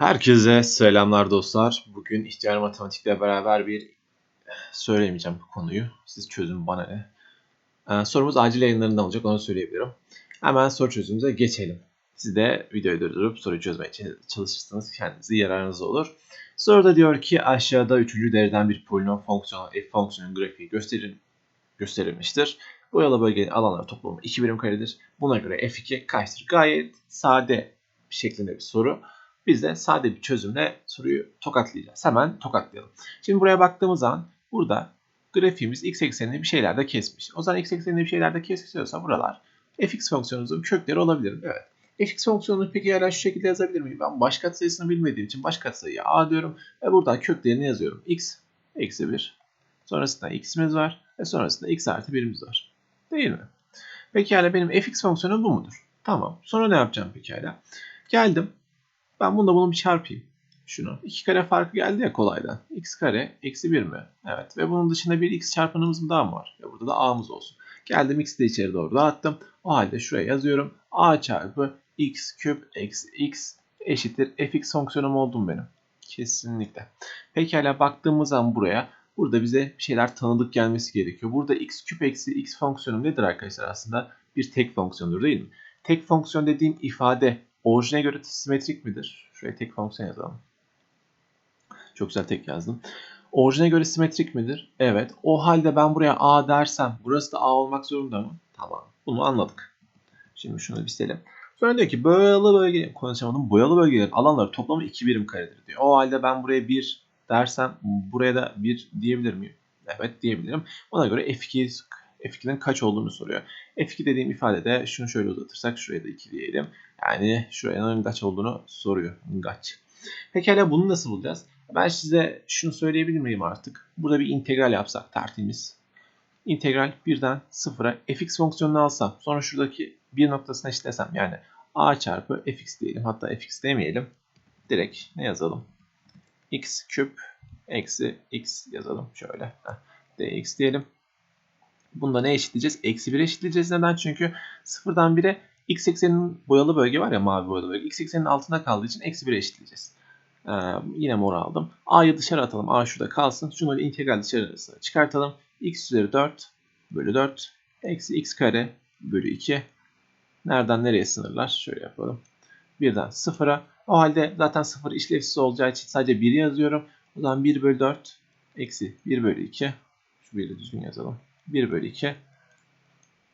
Herkese selamlar dostlar. Bugün ihtiyar matematikle beraber bir söylemeyeceğim bu konuyu. Siz çözün bana ne. Ee, sorumuz acil yayınlarında olacak onu söyleyebilirim. Hemen soru çözümümüze geçelim. Siz de videoyu durdurup soruyu çözmeye çalışırsanız kendinize yararınız olur. Soruda diyor ki aşağıda üçüncü dereceden bir polinom fonksiyonu f fonksiyonun grafiği gösterin, gösterilmiştir. Boyalı bölgenin alanları toplamı 2 birim karedir. Buna göre f2 kaçtır? Gayet sade bir şeklinde bir soru. Biz de sade bir çözümle soruyu tokatlayacağız. Hemen tokatlayalım. Şimdi buraya baktığımız zaman burada grafiğimiz x eksenini bir şeylerde kesmiş. O zaman x eksenini bir şeylerde kesiyorsa buralar fx fonksiyonumuzun kökleri olabilir. Evet. fx fonksiyonunu peki hala şu şekilde yazabilir miyim? Ben baş katsayısını bilmediğim için baş katsayıya a diyorum ve buradan köklerini yazıyorum. x eksi 1. Sonrasında x'imiz var ve sonrasında x artı 1'imiz var. Değil mi? Peki hala benim fx fonksiyonum bu mudur? Tamam. Sonra ne yapacağım peki hala? Geldim. Ben bunda bunu bir çarpayım. Şunu. 2 kare farkı geldi ya kolaydan. x kare eksi 1 mi? Evet. Ve bunun dışında bir x çarpanımız mı daha mı var? Ve burada da a'mız olsun. Geldim x'i de içeri doğru dağıttım. O halde şuraya yazıyorum. a çarpı x küp eksi x eşittir fx fonksiyonum oldum benim. Kesinlikle. Pekala baktığımız zaman buraya burada bize şeyler tanıdık gelmesi gerekiyor. Burada x küp eksi x fonksiyonum nedir arkadaşlar aslında? Bir tek fonksiyondur değil mi? Tek fonksiyon dediğim ifade orijine göre simetrik midir? Şuraya tek fonksiyon yazalım. Çok güzel tek yazdım. Orijine göre simetrik midir? Evet. O halde ben buraya A dersem burası da A olmak zorunda mı? Tamam. Bunu anladık. Şimdi şunu bir silelim. Sonra diyor ki boyalı bölge konuşamadım. Boyalı bölgelerin alanları toplamı 2 birim karedir diyor. O halde ben buraya 1 dersem buraya da 1 diyebilir miyim? Evet diyebilirim. Ona göre F2 F2'nin kaç olduğunu soruyor. F2 dediğim ifadede şunu şöyle uzatırsak şuraya da 2 diyelim. Yani şuraya kaç olduğunu soruyor. Kaç. Pekala bunu nasıl bulacağız? Ben size şunu söyleyebilir miyim artık? Burada bir integral yapsak tertemiz. İntegral 1'den 0'a fx fonksiyonunu alsam sonra şuradaki bir noktasına eşitlesem yani a çarpı fx diyelim hatta fx demeyelim. Direkt ne yazalım? x küp eksi x yazalım şöyle. dx diyelim. Bunda ne eşitleyeceğiz? Eksi 1 eşitleyeceğiz. Neden? Çünkü 0'dan 1'e x eksenin boyalı bölge var ya mavi boyalı bölge. x eksenin altında kaldığı için eksi 1'e eşitleyeceğiz. Ee, yine mor aldım. a'yı dışarı atalım. a şurada kalsın. Şunu integral dışarı çıkartalım. x üzeri 4 bölü 4 eksi x kare bölü 2. Nereden nereye sınırlar? Şöyle yapalım. Birden 0'a. O halde zaten 0 işlevsiz olacağı için sadece 1 yazıyorum. O zaman 1 bölü 4 eksi 1 bölü 2. Şu 1'i düzgün yazalım. 1 bölü 2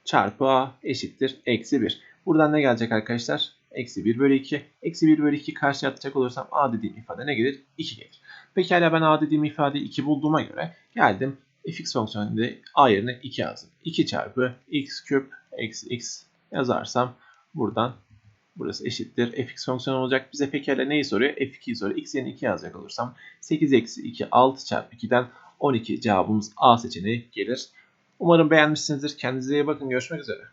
çarpı a eşittir eksi 1. Buradan ne gelecek arkadaşlar? Eksi 1 bölü 2. Eksi 1 bölü 2 karşı atacak olursam a dediğim ifade ne gelir? 2 gelir. Pekala ben a dediğim ifadeyi 2 bulduğuma göre geldim fx fonksiyonunda a yerine 2 yazdım. 2 çarpı x küp eksi x yazarsam buradan burası eşittir. fx fonksiyonu olacak. Bize pekala neyi soruyor? f2'yi soruyor. x yerine 2 yazacak olursam 8 eksi 2 6 çarpı 2'den 12 cevabımız A seçeneği gelir. Umarım beğenmişsinizdir. Kendinize iyi bakın. Görüşmek üzere.